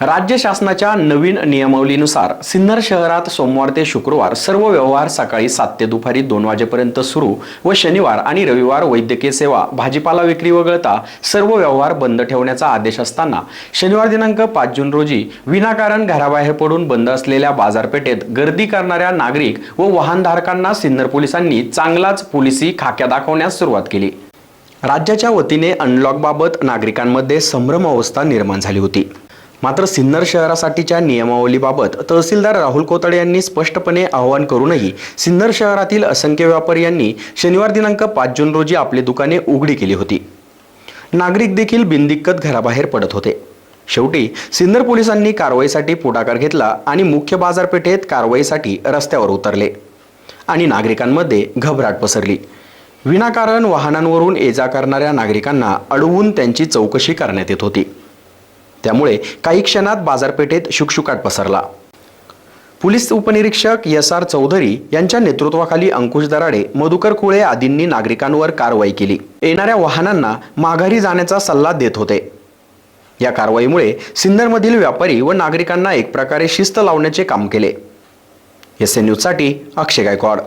राज्य शासनाच्या नवीन नियमावलीनुसार सिन्नर शहरात सोमवार ते शुक्रवार सर्व व्यवहार सकाळी सात ते दुपारी दोन वाजेपर्यंत सुरू व शनिवार आणि रविवार वैद्यकीय सेवा भाजीपाला विक्री वगळता सर्व व्यवहार बंद ठेवण्याचा आदेश असताना शनिवार दिनांक पाच जून रोजी विनाकारण घराबाहेर पडून बंद असलेल्या बाजारपेठेत गर्दी करणाऱ्या नागरिक व वाहनधारकांना सिन्नर पोलिसांनी चांगलाच पोलिसी खाक्या दाखवण्यास सुरुवात केली. राज्याच्या वतीने अनलॉकबाबत नागरिकांमध्ये संभ्रम अवस्था निर्माण झाली होती. मात्र सिन्नर शहरासाठीच्या नियमावलीबाबत तहसीलदार राहुल कोतडे यांनी स्पष्टपणे आवाहन करूनही सिन्नर शहरातील असंख्य व्यापारी यांनी शनिवार दिनांक पाच जून रोजी आपली दुकाने उघडी केली होती. नागरिक देखील बिनदिक्कत घराबाहेर पडत होते. शेवटी सिन्नर पोलिसांनी कारवाईसाठी पुढाकार घेतला आणि मुख्य बाजारपेठेत कारवाईसाठी रस्त्यावर उतरले आणि नागरिकांमध्ये घबराट पसरली. विनाकारण वाहनांवरून ये जा करणाऱ्या नागरिकांना अडवून त्यांची चौकशी करण्यात येत होती. त्यामुळे काही क्षणात बाजारपेठेत शुकशुकाट पसरला. पोलीस उपनिरीक्षक एस आर चौधरी यांच्या नेतृत्वाखाली अंकुश दराडे मधुकर कुळे आदींनी नागरिकांवर कारवाई केली. येणाऱ्या वाहनांना माघारी जाण्याचा सल्ला देत होते. या कारवाईमुळे सिन्नरमधील व्यापारी व नागरिकांना एक प्रकारे शिस्त लावण्याचे काम केले. एस एन न्यूजसाठी अक्षय गायकवाड.